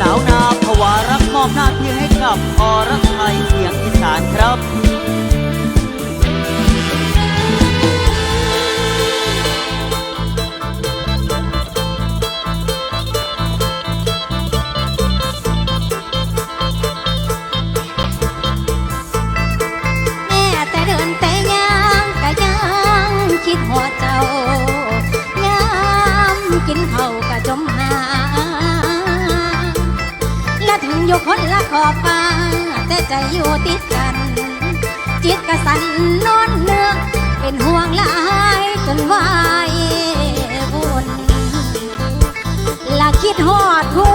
สาวนาภวารักมอบหน้าที่ให้กับอรไทยเสียงอีสานครับ คนละขอบฟ้าแต่ใจอยู่ติดกัน จิตกระสันนอนเนื้อเป็นห่วงหลายจนวายวุ่นละคิดหอดหั